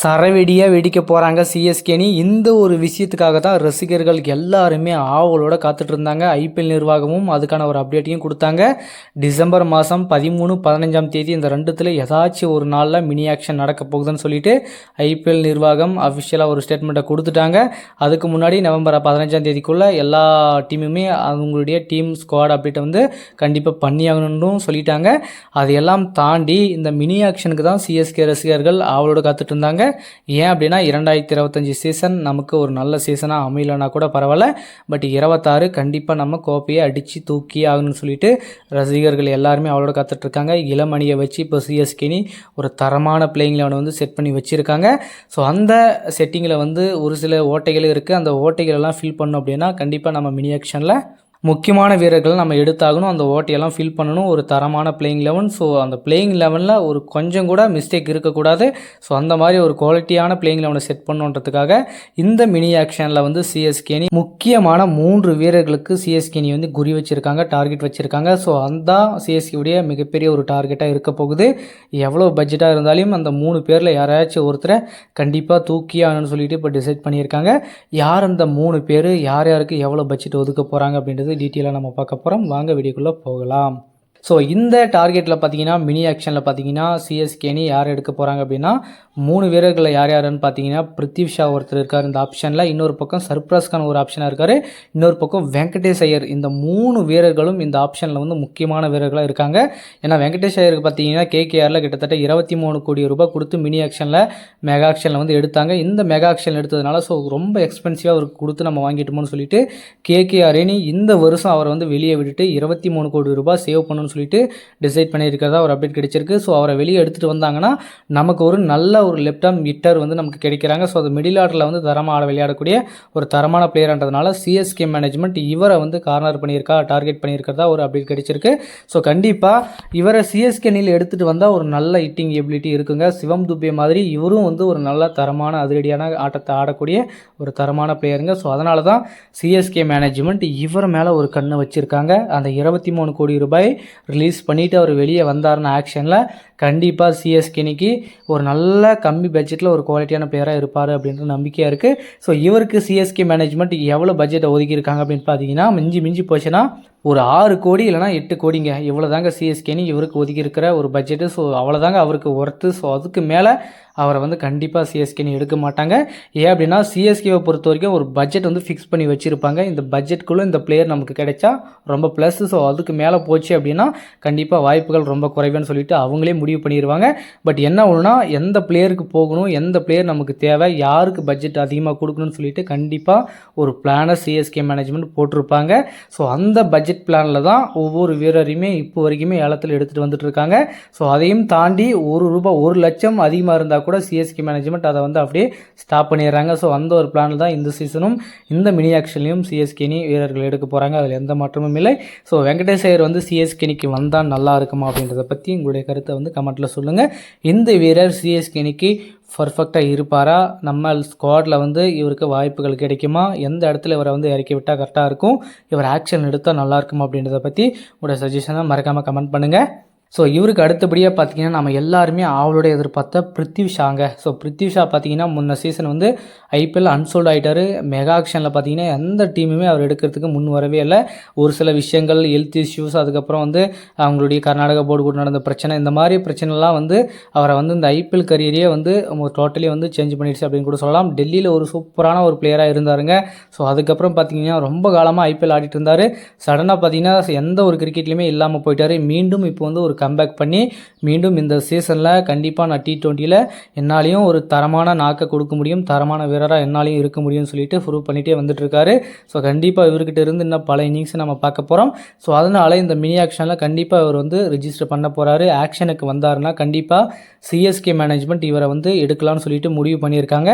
சரவெடியாக வெடிக்க போகிறாங்க சிஎஸ்கேனி இந்த ஒரு விஷயத்துக்காக தான் ரசிகர்கள் எல்லாருமே ஆவலோட காத்துட்டு இருந்தாங்க. ஐபிஎல் நிர்வாகமும் அதுக்கான ஒரு அப்டேட்டையும் கொடுத்தாங்க. டிசம்பர் மாதம் பதிமூணு பதினஞ்சாம் தேதி இந்த ரெண்டுத்தில் ஏதாச்சும் ஒரு நாளில் மினி ஆக்ஷன் நடக்க போகுதுன்னு சொல்லிட்டு ஐபிஎல் நிர்வாகம் அஃபிஷியலாக ஒரு ஸ்டேட்மெண்ட்டை கொடுத்துட்டாங்க. அதுக்கு முன்னாடி நவம்பர் பதினஞ்சாம் தேதிக்குள்ளே எல்லா டீமுமே அவங்களுடைய டீம் ஸ்குவாட் அப்டேட்டை வந்து கண்டிப்பாக பண்ணியாகணும்னு சொல்லிட்டாங்க. அதையெல்லாம் தாண்டி இந்த மினி ஆக்ஷனுக்கு தான் சிஎஸ்கே ரசிகர்கள் ஆவலோட காத்துட்டு இருந்தாங்க. ஏன் அப்படின்னா இரண்டாயிரத்தி இருபத்தஞ்சி சீசன் நமக்கு ஒரு நல்ல சீசனாக அமையலனா கூட பரவாயில்ல. பட் இருபத்தாறு கண்டிப்பாக நம்ம கோப்பையை அடித்து தூக்கி ஆகணும்னு சொல்லிட்டு ரசிகர்கள் எல்லாருமே அவளோட காத்துட்ருக்காங்க. இளமணியை வச்சு இப்போ சிஎஸ்கினி ஒரு தரமான பிளேயிங் லெவனை வந்து செட் பண்ணி வச்சுருக்காங்க. ஸோ அந்த செட்டிங்கில் வந்து ஒரு சில ஓட்டைகள் இருக்குது அந்த ஓட்டைகள் எல்லாம் ஃபில் பண்ணோம் அப்படின்னா கண்டிப்பாக நம்ம மினி ஆக்ஷனில் முக்கியமான வீரர்கள் நம்ம எடுத்தாகணும் அந்த ஓட்டையெல்லாம் ஃபில் பண்ணணும். ஒரு தரமான பிளேயிங் லெவன் ஸோ அந்த பிளேயிங் லெவனில் ஒரு கொஞ்சம் கூட மிஸ்டேக் இருக்கக்கூடாது. ஸோ அந்த மாதிரி ஒரு குவாலிட்டியான பிளேயிங் லெவனை செட் பண்ணுன்றதுக்காக இந்த மினி ஆக்ஷனில் வந்து சிஎஸ்கேனி முக்கியமான மூன்று வீரர்களுக்கு சிஎஸ்கேனி வந்து குறி வச்சுருக்காங்க டார்கெட் வச்சுருக்காங்க. ஸோ அந்த சிஎஸ்கேவுடைய மிகப்பெரிய ஒரு டார்கெட்டாக இருக்க போகுது. எவ்வளோ பட்ஜெட்டாக இருந்தாலும் அந்த மூணு பேரில் யாராச்சும் ஒருத்தரை கண்டிப்பாக தூக்கி சொல்லிட்டு இப்போ டிசைட் பண்ணியிருக்காங்க. யார் அந்த மூணு பேர் யார் யாருக்கு எவ்வளோ பட்ஜெட் ஒதுக்க போகிறாங்க அப்படின்றது டீட்டெயிலாக நம்ம பார்க்க போகிறோம் வாங்க வீடியோக்குள்ளே போகலாம். ஸோ இந்த டார்கெட்டில் பார்த்தீங்கன்னா மினி ஆக்ஷனில் பார்த்தீங்கன்னா சிஎஸ்கேனி யார் எடுக்க போகிறாங்க அப்படின்னா மூணு வீரர்களில் யார் யாருன்னு பார்த்தீங்கன்னா பிருத்திவ் ஷா ஒருத்தர் இருக்கார். இந்த ஆப்ஷனில் இன்னொரு பக்கம் சர்ப்ராஸ் கான் ஒரு ஆப்ஷனாக இருக்கார். இன்னொரு பக்கம் வெங்கடேஷ் ஐயர். இந்த மூணு வீரர்களும் இந்த ஆப்ஷனில் வந்து முக்கியமான வீரர்களாக இருக்காங்க. ஏன்னா வெங்கடேஷ் ஐயருக்கு பார்த்தீங்கன்னா கேகேஆரில் கிட்டத்தட்ட இருபத்தி மூணு கோடி ரூபாய் கொடுத்து மினி ஆக்ஷனில் மெகா ஆக்ஷனில் வந்து எடுத்தாங்க. இந்த மெகா ஆக்ஷன் எடுத்ததுனால ஸோ ரொம்ப எக்ஸ்பென்சிவாக அவருக்கு கொடுத்து நம்ம வாங்கிட்டோம்னு சொல்லிட்டு கேகேஆர் இனி இந்த வருஷம் அவரை வந்து வெளியே விட்டுட்டு இருபத்தி மூணு கோடி ரூபாய் சேவ் பண்ணணும்னு சொல்லிட்டு டிசைட் பண்ணியிருக்கிறதா ஒரு அப்டேட் கிடைச்சிருக்கு. ஸோ அவரை வெளியே எடுத்துகிட்டு வந்தாங்கன்னா நமக்கு ஒரு நல்ல ஒரு லெஃப்ட் ஆர்ம் ஹிட்டர் வந்து நமக்கு கிடைக்கிறாங்க. ஸோ அது மிடில் ஆர்டரில் வந்து தரமாக ஆட விளையாடக்கூடிய ஒரு தரமான பிளேயர்ன்றதுனால சிஎஸ்கே மேனேஜ்மெண்ட் இவரை வந்து கார்னர் பண்ணியிருக்கா டார்கெட் பண்ணியிருக்கிறதா ஒரு அப்டேட் கிடைச்சிருக்கு. ஸோ கண்டிப்பாக இவரை சிஎஸ்கே அணியில் எடுத்துகிட்டு வந்தால் ஒரு நல்ல ஹிட்டிங் எபிலிட்டி இருக்குங்க. சிவம் துபே மாதிரி இவரும் வந்து ஒரு நல்ல தரமான அதிரடியான ஆட்டத்தை ஆடக்கூடிய ஒரு தரமான பிளேயருங்க ஸோ அதனால தான் சிஎஸ்கே மேனேஜ்மெண்ட் இவர் மேலே ஒரு கண்ணை வச்சுருக்காங்க. அந்த இருபத்தி மூணு கோடி ரூபாய் ரிலீஸ் பண்ணிவிட்டு அவர் வெளியே வந்தார்னு ஆக்ஷனில் கண்டிப்பாக சிஎஸ்கேனிக்கு ஒரு நல்ல கம்மி பட்ஜெட்டில் ஒரு குவாலிட்டியான பிளேயராக இருப்பார் அப்படின்ற நம்பிக்கையாக இருக்குது ஸோ இவருக்கு சிஎஸ்கே மேனேஜ்மெண்ட் எவ்வளோ பட்ஜெட்டை ஒதுக்கியிருக்காங்க அப்படின்னு பார்த்தீங்கன்னா மிஞ்சி மிஞ்சி போச்சுன்னா ஒரு ஆறு கோடி இல்லைனா எட்டு கோடிங்க. இவ்வளோ தாங்க சிஎஸ்கேனி இவருக்கு ஒதுக்கி இருக்கிற ஒரு பட்ஜெட்டு ஸோ அவ்வளோதாங்க அவருக்கு ஒர்த்து ஸோ அதுக்கு மேலே அவரை வந்து கண்டிப்பாக சிஎஸ்கேனி எடுக்க மாட்டாங்க. ஏன் அப்படின்னா சிஎஸ்கேவை பொறுத்த வரைக்கும் ஒரு பட்ஜெட் வந்து ஃபிக்ஸ் பண்ணி வச்சுருப்பாங்க. இந்த பட்ஜெட்குள்ளே இந்த பிளேயர் நமக்கு கிடைச்சா ரொம்ப ப்ளஸ் ஸோ அதுக்கு மேலே போச்சு அப்படின்னா கண்டிப்பாக வாய்ப்புகள் ரொம்ப குறைவுன்னு சொல்லிட்டு அவங்களே முடிவு பண்ணிடுவாங்க பட் என்ன ஒன்றுனா எந்த பிளேயருக்கு போகணும் எந்த பிளேயர் நமக்கு தேவை யாருக்கு பட்ஜெட் அதிகமாக கொடுக்கணும்னு சொல்லிட்டு கண்டிப்பாக ஒரு பிளானை சிஎஸ்கே மேனேஜ்மெண்ட் போட்டிருப்பாங்க. ஸோ அந்த பட்ஜெட் பிளானில் தான் ஒவ்வொரு வீரரையுமே இப்போ வரைக்குமே ஏலத்தில் எடுத்துகிட்டு வந்துட்டு இருக்காங்க. ஸோ அதையும் தாண்டி ஒரு ரூபாய் ஒரு லட்சம் அதிகமாக இருந்தால் கூட சிஎஸ்கே மேனேஜ்மெண்ட் அதை வந்து அப்படியே ஸ்டாப் பண்ணிடுறாங்க. ஸோ அந்த ஒரு பிளானில் தான் இந்த சீசனும் இந்த மினி ஆக்ஷன்லையும் சிஎஸ்கேனி வீரர்கள் எடுக்க போகிறாங்க அதில் எந்த மாற்றமும் இல்லை. ஸோ வெங்கடேஷ் ஐயர் வந்து சிஎஸ்கேனிக்கு வந்தால் நல்லா இருக்குமா அப்படின்றத பற்றி உங்களுடைய கருத்தை வந்து கமெண்ட்டில் சொல்லுங்கள் இந்த வீரர் சிஎஸ்கேனிக்கு பர்ஃபெக்டாக இருப்பாரா? நம்ம ஸ்குவாடில் வந்து இவருக்கு வாய்ப்புகள் கிடைக்குமா? எந்த இடத்துல இவரை வந்து இறக்கி விட்டால் கரெக்டாக இருக்கும்? இவர் ஆக்ஷன் எடுத்தால் நல்லா இருக்குமா அப்படின்றத பற்றி உங்களோட சஜஷனை மறக்காமல் கமெண்ட் பண்ணுங்கள் ஸோ இவருக்கு அடுத்தபடியாக பார்த்தீங்கன்னா நம்ம எல்லாருமே ஆவலோட எதிர்பார்த்த பிருத்திவ் ஷாங்க ஸோ பிருத்திவ் ஷா பார்த்தீங்கன்னா முன்ன சீசன் வந்து ஐபிஎல் அன்சோல்ட் ஆகிட்டார் மெகா ஆக்ஷனில் பார்த்தீங்கன்னா எந்த டீமுமே அவர் எடுக்கிறதுக்கு முன் வரவே இல்லை. ஒரு சில விஷயங்கள் ஹெல்த் இஷ்யூஸ் அதுக்கப்புறம் வந்து அவங்களுடைய கர்நாடகா போர்டு கூட நடந்த பிரச்சனை இந்த மாதிரி பிரச்சனைலாம் வந்து அவரை வந்து இந்த ஐபிஎல் கரியரையே வந்து டோட்டலி வந்து சேஞ்ச் பண்ணிடுச்சு அப்படின்னு கூட சொல்லலாம். டெல்லியில் ஒரு சூப்பரான ஒரு பிளேயராக இருந்தாருங்க. ஸோ அதுக்கப்புறம் பார்த்தீங்கன்னா ரொம்ப காலமாக ஐபிஎல் ஆடிட்டு இருந்தார். சடனாக பார்த்தீங்கன்னா எந்த ஒரு கிரிக்கெட்லையுமே இல்லாமல் போயிட்டார். மீண்டும் இப்போ வந்து ஒரு கம்பேக் பண்ணி மீண்டும் இந்த சீசனில் கண்டிப்பாக நான் டி ட்வெண்ட்டியில் என்னாலையும் ஒரு தரமான நாக்கை கொடுக்க முடியும் தரமான வீரராக என்னாலையும் இருக்க முடியும்னு சொல்லிட்டு ப்ரூவ் பண்ணிகிட்டே வந்துட்டுருக்காரு. ஸோ கண்டிப்பாக இவர்கிட்ட இருந்து இன்னும் பல இன்னிங்ஸை நம்ம பார்க்க போகிறோம் ஸோ அதனால் இந்த மினி ஆக்ஷனில் கண்டிப்பாக இவர் வந்து ரிஜிஸ்டர் பண்ண போகிறாரு ஆக்ஷனுக்கு வந்தாருன்னா கண்டிப்பாக சிஎஸ்கே மேனேஜ்மெண்ட் இவரை வந்து எடுக்கலாம்னு சொல்லிட்டு முடிவு பண்ணியிருக்காங்க.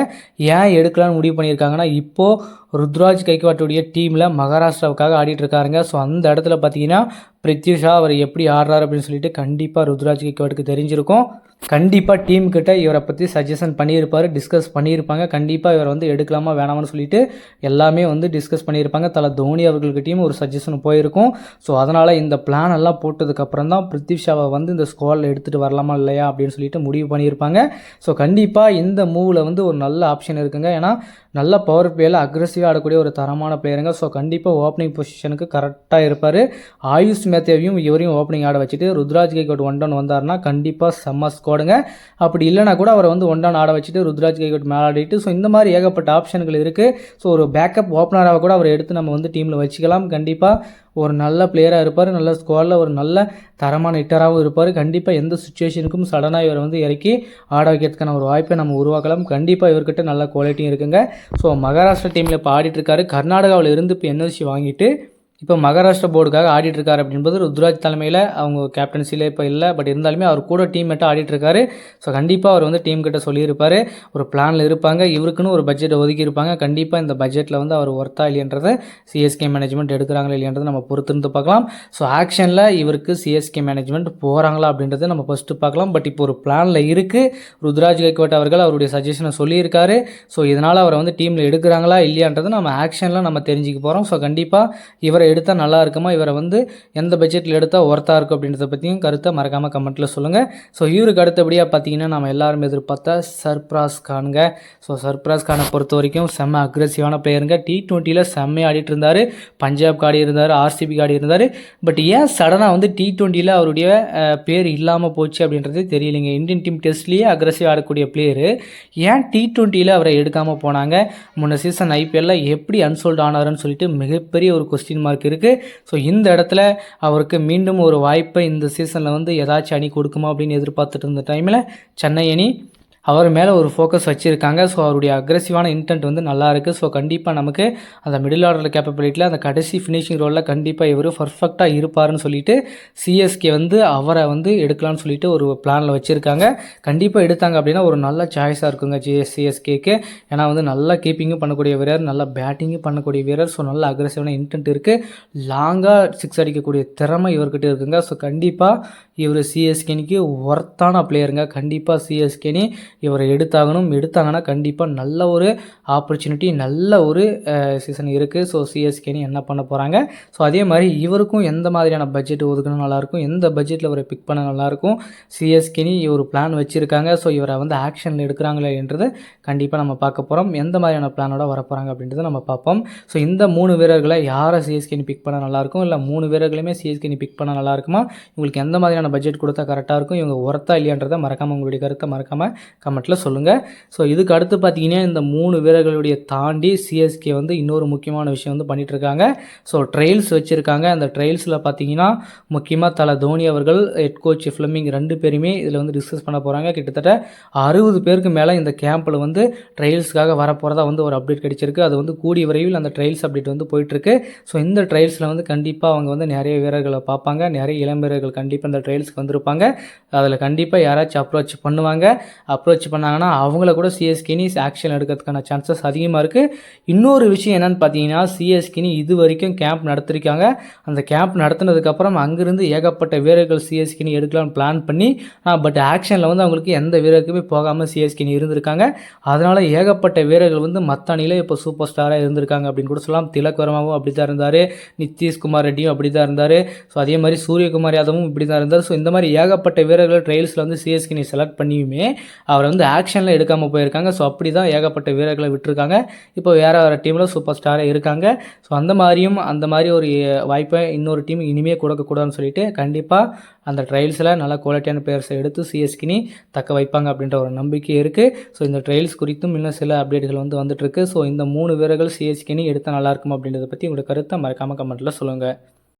ஏன் எடுக்கலாம்னு முடிவு பண்ணியிருக்காங்கன்னா இப்போது ருத்ராஜ் கைக்வாட்டுடைய டீமில் மகாராஷ்டிராவுக்காக ஆடிட்டு இருக்காருங்க ஸோ அந்த இடத்துல பார்த்தீங்கன்னா பிரித்யூஷா அவர் எப்படி ஆடுறாரு அப்படின்னு சொல்லிட்டு கண்டிப்பாக ருத்ராஜ் கைக்வாட்டுக்கு தெரிஞ்சிருக்கும். கண்டிப்பாக டீம் கிட்ட இவரை பற்றி சஜஷன் பண்ணியிருப்பார் டிஸ்கஸ் பண்ணியிருப்பாங்க. கண்டிப்பாக இவரை வந்து எடுக்கலாமா வேணாமான்னு சொல்லிட்டு எல்லாமே வந்து டிஸ்கஸ் பண்ணியிருப்பாங்க. தலை தோனி அவர்கள்கிட்டையும் ஒரு சஜஷன் போயிருக்கும். ஸோ அதனால் இந்த பிளான் எல்லாம் போட்டதுக்கப்புறம் தான் பிருத்திவ் ஷாவை வந்து இந்த ஸ்குவாடில் எடுத்துகிட்டு வரலாமா இல்லையா அப்படின்னு சொல்லிட்டு முடிவு பண்ணியிருப்பாங்க. ஸோ கண்டிப்பாக இந்த மூவில் வந்து ஒரு நல்ல ஆப்ஷன் இருக்குங்க. ஏன்னா நல்ல பவர் பிளேயில் அக்ரெசிவாக ஆடக்கூடிய ஒரு தரமான பிளேயருங்க ஸோ கண்டிப்பாக ஓப்பனிங் பொசிஷனுக்கு கரெக்டாக இருப்பார். ஆயுஷ் மேத்தேவையும் இவரையும் ஓப்பனிங் ஆட வச்சுட்டு ருத்ராஜ் கேகோட் ஒன் டவுன் வந்தார்னா கண்டிப்பாக செம்ம ஸ்குவாடுங்க அப்படி இல்லைனா கூட அவரை வந்து ஒன்றா ஆட வச்சுட்டு ருத்ராஜ் கைகோட் மேலே ஆடிட்டு ஸோ இந்த மாதிரி ஏகப்பட்ட ஆப்ஷன்கள் இருக்குது ஸோ ஒரு பேக்கப் ஓப்பனராக கூட அவரை எடுத்து நம்ம வந்து டீமில் வச்சுக்கலாம். கண்டிப்பாக ஒரு நல்ல பிளேயராக இருப்பார் நல்ல ஸ்குவாடில் ஒரு நல்ல தரமான ஹிட்டராகவும் இருப்பார். கண்டிப்பாக எந்த சுச்சுவேஷனுக்கும் சடனாக இவரை வந்து இறக்கி ஆட வைக்கிறதுக்கான ஒரு வாய்ப்பை நம்ம உருவாக்கலாம். கண்டிப்பாக இவர்கிட்ட நல்ல குவாலிட்டியும் இருக்குங்க. ஸோ மகாராஷ்டிரா டீமில் இப்போ ஆடிட்டுருக்காரு கர்நாடகாவில் இருந்து இப்போ என்எல்சி வாங்கிட்டு இப்போ மகாராஷ்டிரா போர்டுக்காக ஆடிட்டு இருக்காரு அப்படின்றது ருத்ராஜ் தலைமையில் அவங்க கேப்டன்சியில் இப்போ இல்லை பட் இருந்தாலுமே அவர் கூட டீம் மேட்டாக ஆடிட்டு இருக்காரு ஸோ கண்டிப்பாக அவர் வந்து டீம் கிட்ட சொல்லியிருப்பார். ஒரு பிளானில் இருப்பாங்க. இவருக்குன்னு ஒரு பட்ஜெட்டை ஒதுக்கி இருப்பாங்க. கண்டிப்பாக இந்த பட்ஜெட்டில் வந்து அவர் ஒர்த்தா இல்லைன்றதை சிஎஸ்கே மேனேஜ்மெண்ட் எடுக்கிறாங்களா இல்லைன்றதை நம்ம பொறுத்திருந்து பார்க்கலாம். ஸோ ஆக்ஷனில் இவருக்கு சிஎஸ்கே மேனேஜ்மெண்ட் போகிறாங்களா அப்படின்றத நம்ம ஃபஸ்ட்டு பார்க்கலாம். பட் இப்போ ஒரு பிளானில் இருக்குது ருத்ராஜ் கைக்வாட் அவர்கள் அவருடைய சஜஷனை சொல்லியிருக்காரு. ஸோ இதனால் அவரை வந்து டீமில் எடுக்கிறாங்களா இல்லையான்றதை நம்ம ஆக்ஷனில் நம்ம தெரிஞ்சுக்க போகிறோம் ஸோ கண்டிப்பாக இவரை எடுத்தால் நல்லா இருக்குமா? இவரை வந்து எந்த பட்ஜெட்டில் எடுத்தால் ஒர்த்தாக இருக்கும் அப்படின்றத பற்றியும் கருத்தை மறக்காமல் கமெண்ட்டில் சொல்லுங்கள் ஸோ இவருக்கு அடுத்தபடியாக பார்த்தீங்கன்னா நம்ம எல்லாரும் எதிர்பார்த்தா சர்ப்ராஸ் கானுங்க ஸோ சர்ப்ராஸ் கானை பொறுத்த வரைக்கும் செம்ம அக்ரெசிவான பிளேயருங்க டி ட்வெண்ட்டியில் செம்மையாக ஆடிட்டு இருந்தார். பஞ்சாப் ஆடி இருந்தார் ஆர்சிபி ஆடி இருந்தார். பட் ஏன் சடனாக வந்து டி ட்வெண்ட்டியில் அவருடைய பேர் இல்லாமல் போச்சு அப்படின்றது தெரியலைங்க. இந்தியன் டீம் டெஸ்ட்லேயே அக்ரெசிவாக ஆடக்கூடிய பிளேயரு ஏன் டி ட்வெண்ட்டியில் அவரை எடுக்காமல் போனாங்க? முன்ன சீசன் ஐபிஎல்லில் எப்படி அன்சோல்ட் ஆனாருன்னு சொல்லிட்டு மிகப்பெரிய ஒரு கொஸ்டின் மார்க் இருக்குது ஸோ இந்த இடத்துல அவருக்கு மீண்டும் ஒரு வாய்ப்பை இந்த சீசனில் வந்து ஏதாச்சும் அணி கொடுக்குமா அப்படின்னு எதிர்பார்த்துட்டு இருந்த டைமில் சென்னை அணி அவர் மேலே ஒரு ஃபோக்கஸ் வச்சுருக்காங்க. ஸோ அவருடைய அக்ரெசிவான இன்டென்ட் வந்து நல்லா இருக்குது ஸோ கண்டிப்பாக நமக்கு அந்த மிடில் ஆர்டர் கேப்பபிலிட்டியில் அந்த கடைசி ஃபினிஷிங் ரோலில் கண்டிப்பாக இவர் பர்ஃபெக்டாக இருப்பார்னு சொல்லிட்டு சிஎஸ்கே வந்து அவரை வந்து எடுக்கலாம்னு சொல்லிட்டு ஒரு பிளானில் வச்சுருக்காங்க. கண்டிப்பாக எடுத்தாங்க அப்படின்னா ஒரு நல்ல சாய்ஸாக இருக்குங்க ஜிஎஸ் சிஎஸ்கேக்கு ஏன்னா வந்து நல்லா கீப்பிங்கும் பண்ணக்கூடிய வீரர் நல்லா பேட்டிங்கும் பண்ணக்கூடிய வீரர் ஸோ நல்ல அக்ரெசிவான இன்டென்ட் இருக்குது லாங்காக சிக்ஸ் அடிக்கக்கூடிய திறமை இவர்கிட்ட இருக்குங்க. ஸோ கண்டிப்பாக இவர் சிஎஸ்கேனிக்கு ஒர்த்தான பிளேயருங்க கண்டிப்பாக சிஎஸ்கேனி இவரை எடுத்தாகணும். எடுத்தாங்கன்னா கண்டிப்பாக நல்ல ஒரு ஆப்பர்ச்சுனிட்டி நல்ல ஒரு சீசன் இருக்குது ஸோ சிஎஸ்கேனி என்ன பண்ண போகிறாங்க ஸோ அதே மாதிரி இவருக்கும் எந்த மாதிரியான பட்ஜெட் ஒதுக்கணும் நல்லாயிருக்கும்? எந்த பட்ஜெட்டில் இவரை பிக் பண்ண நல்லாயிருக்கும்? சிஎஸ்கேனி ஒரு பிளான் வச்சுருக்காங்க. ஸோ இவரை வந்து ஆக்ஷனில் எடுக்கிறாங்களே என்றது கண்டிப்பாக நம்ம பார்க்க போகிறோம் எந்த மாதிரியான பிளானோட வரப்போகிறாங்க அப்படின்றத நம்ம பார்ப்போம். ஸோ இந்த மூணு வீரர்களை யாரை சிஎஸ்கேனி பிக் பண்ண நல்லாயிருக்கும்? இல்லை மூணு வீரர்களுமே சிஎஸ்கேனி பிக் பண்ண நல்லாயிருக்குமா? உங்களுக்கு எந்த மாதிரியான பட்ஜெட் கொடுத்தா கரெக்டாக இருக்கும்? இவங்க ஒர்த்தா இல்லையான்றதை மறக்காமல் உங்களுடைய கருத்தை மறக்காமல் கமெண்ட்டில் சொல்லுங்கள் ஸோ இதுக்கு அடுத்து பார்த்தீங்கன்னா இந்த மூணு வீரர்களுடைய தாண்டி சிஎஸ்கே வந்து இன்னொரு முக்கியமான விஷயம் வந்து பண்ணிகிட்ருக்காங்க ஸோ ட்ரையல்ஸ் வச்சுருக்காங்க. அந்த ட்ரையல்ஸில் பார்த்தீங்கன்னா முக்கியமாக தலை தோனி அவர்கள் ஹெட் கோச் ஃபிளமிங் ரெண்டு பேருமே இதில் வந்து டிஸ்கஸ் பண்ண போகிறாங்க கிட்டத்தட்ட அறுபது பேருக்கு மேலே இந்த கேம்பில் வந்து ட்ரையல்ஸ்க்காக வரப்போகிறதா வந்து ஒரு அப்டேட் கிடைச்சிருக்கு. அது வந்து கூடிய விரைவில் அந்த ட்ரையல்ஸ் அப்டேட் வந்து போயிட்டுருக்கு. ஸோ இந்த ட்ரையல்ஸில் வந்து கண்டிப்பாக அவங்க வந்து நிறைய வீரர்களை பார்ப்பாங்க. நிறைய இளம் வீரர்கள் கண்டிப்பாக இந்த ட்ரையல்ஸ்க்கு வந்திருப்பாங்க. அதில் கண்டிப்பாக யாராச்சும் அப்ரோச் பண்ணுவாங்க. அப்ரோச் பண்ணாங்கன்னா அவங்கள கூட சிஎஸ்கேனி ஆக்ஷன் எடுக்கிறதுக்கான சான்சஸ் அதிகமாக இருக்குது இன்னொரு விஷயம் என்னென்னு பார்த்தீங்கன்னா சிஎஸ்கேனி இது வரைக்கும் கேம்ப் நடத்திருக்காங்க. அந்த கேம்ப் நடத்தினதுக்கப்புறம் அங்கேருந்து ஏகப்பட்ட வீரர்கள் சிஎஸ்கேனி எடுக்கலாம்னு பிளான் பண்ணி பட் ஆக்ஷனில் வந்து அவங்களுக்கு எந்த வீரருக்குமே போகாமல் சிஎஸ்கினி இருந்திருக்காங்க. அதனால் ஏகப்பட்ட வீரர்கள் வந்து மற்ற அணியில் இப்போ சூப்பர் ஸ்டாராக இருந்திருக்காங்க அப்படின்னு கூட சொல்லலாம். திலக் வர்மாவும் அப்படி தான் இருந்தார். நிதிஷ்குமார் ரெட்டியும் அப்படி தான் இருந்தார். ஸோ அதே மாதிரி சூரியகுமார் யாதவும் இப்படி தான் இருந்தார். ஸோ இந்த மாதிரி ஏகப்பட்ட வீரர்கள் ட்ரையல்ஸில் வந்து சிஎஸ்கேனி செலக்ட் பண்ணியுமே அவர் அவரை வந்து ஆக்ஷனில் எடுக்காமல் போயிருக்காங்க. ஸோ அப்படி தான் ஏகப்பட்ட வீரர்களை விட்டுருக்காங்க. இப்போ வேறு வேறு டீமில் சூப்பர் ஸ்டாராக இருக்காங்க. ஸோ அந்த மாதிரியும் அந்த மாதிரி ஒரு வாய்ப்பை இன்னொரு டீம் இனிமேல் கொடுக்கக்கூடாதுன்னு சொல்லிட்டு கண்டிப்பாக அந்த ட்ரையல்ஸில் நல்ல குவாலிட்டியான பிளேயர்ஸை எடுத்து சிஎஸ்கினி தக்க வைப்பாங்க அப்படின்ற ஒரு நம்பிக்கை இருக்குது ஸோ இந்த ட்ரையல்ஸ் குறித்தும் இன்னும் சில அப்டேட்கள் வந்து வந்துட்டுருக்கு ஸோ இந்த மூணு வீரர்கள் சிஎஸ்கினி எடுத்தால் நல்லாயிருக்கும் அப்படின்றத பற்றி உங்களோட கருத்தை மறக்காமல் கமெண்ட்டில் சொல்லுங்கள்